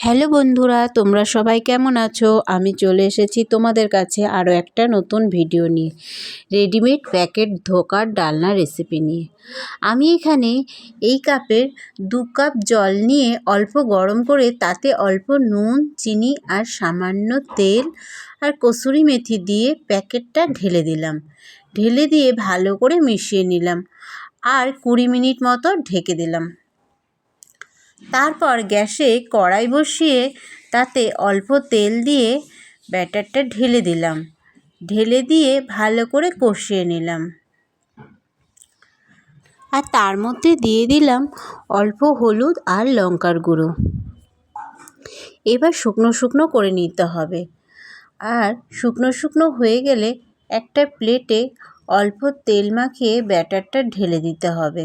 Hello বন্ধুরা, তোমরা সবাই কেমন আছো? আমি চলে এসেছি তোমাদের কাছে আরও একটা নতুন ভিডিও নিয়ে, রেডিমেড প্যাকেট ধোকার ডালনা রেসিপি নিয়ে। আমি এখানে এই কাপের দু কাপ জল নিয়ে অল্প গরম করে তাতে অল্প নুন, চিনি আর সামান্য তেল আর কসুরি মেথি দিয়ে প্যাকেটটা ঢেলে দিলাম। ঢেলে দিয়ে ভালো করে মিশিয়ে নিলাম আর কুড়ি মিনিট মতো ঢেকে দিলাম। তারপর গ্যাসে কড়াই বসিয়ে তাতে অল্প তেল দিয়ে ব্যাটারটা ঢেলে দিলাম। ঢেলে দিয়ে ভালো করে কষিয়ে নিলাম। আর তার মধ্যে দিয়ে দিলাম অল্প হলুদ আর লঙ্কার গুঁড়ো। এবার শুকনো শুকনো করে নিতে হবে। আর শুকনো শুকনো হয়ে গেলে একটা প্লেটে অল্প তেল মাখিয়ে ব্যাটারটা ঢেলে দিতে হবে।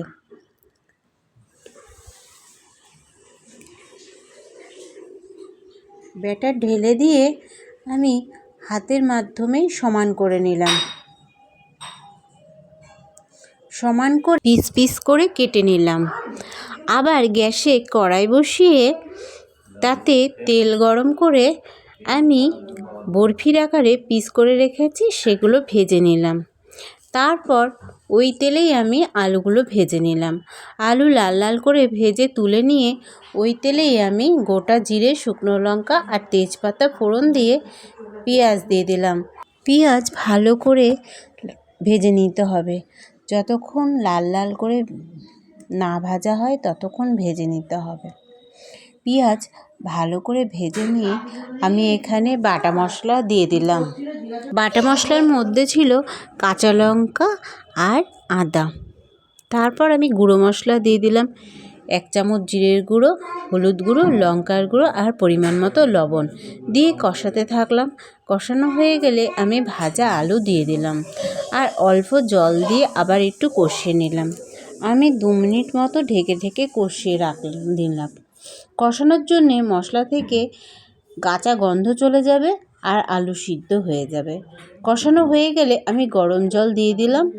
ব্যাটার ঢেলে দিয়ে আমি হাতের মাধ্যমেই সমান করে নিলাম। সমান করে পিস পিস করে কেটে নিলাম। আবার গ্যাসে কড়াই বসিয়ে তাতে তেল গরম করে আমি বরফির আকারে পিস করে রেখেছি, সেগুলো ভেজে নিলাম। তারপর ওই তেলেই আমি আলুগুলো ভেজে নিলাম। আলু লাল লাল করে ভেজে তুলে নিয়ে ওই তেলেই আমি গোটা জিরে, শুকনো লঙ্কা আর তেজপাতা ফোড়ন দিয়ে পেঁয়াজ দিয়ে দিলাম। পেঁয়াজ ভালো করে ভেজে নিতে হবে। যতক্ষণ লাল লাল করে না ভাজা হয়, ততক্ষণ ভেজে নিতে হবে। পেঁয়াজ ভালো করে ভেজে নিয়ে আমি এখানে বাটা মশলা দিয়ে দিলাম। বাটা মশলার মধ্যে ছিল কাঁচা লঙ্কা আর আদা। তারপর আমি গুঁড়ো মশলা দিয়ে দিলাম। এক চামচ জিরের গুঁড়ো, হলুদ গুঁড়ো, লঙ্কার গুঁড়ো আর পরিমাণ মতো লবণ দিয়ে কষাতে থাকলাম। কষানো হয়ে গেলে আমি ভাজা আলু দিয়ে দিলাম আর অল্প জল দিয়ে আবার একটু কষিয়ে নিলাম। আমি দু মিনিট মতো ঢেকে ঢেকে কষিয়ে রাখলাম দিলাম। কষানোর জন্যে মশলা থেকে কাঁচা গন্ধ চলে যাবে আর আলু সিদ্ধ হয়ে যাবে। কষানো হয়ে গেলে আমি গরম জল দিয়ে দিলাম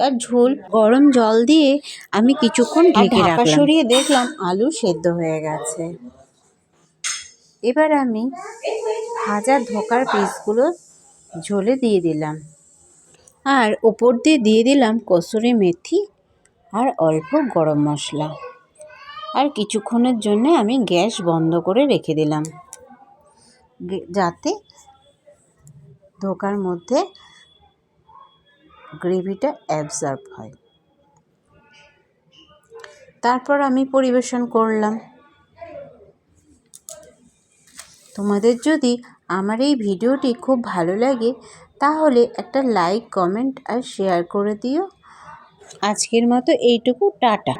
আর ঝোল গরম জল দিয়ে আমি কিছুক্ষণ ঢেকে রাখলাম। সরিয়ে দেখলাম আলু সেদ্ধ হয়ে গেছে। এবার আমি ভাজা ধোকার পিসগুলো ঝোলে দিয়ে দিলাম। আর ওপর দিয়ে দিয়ে দিলাম কসুরি মেথি আর অল্প গরম মশলা। আর কিছুক্ষণের জন্য আমি গ্যাস বন্ধ করে রেখে দিলাম। যাতে ধোকার মধ্যে গ্রেভিটা অ্যাবজর্ব হয়। তারপর আমি পরিবেশন করলাম। তোমাদের যদি আমার এই ভিডিওটি খুব ভালো লাগে, তাহলে একটা লাইক কমেন্ট আর শেয়ার করে দিও। আজকের মতো এইটুকু, টাটা।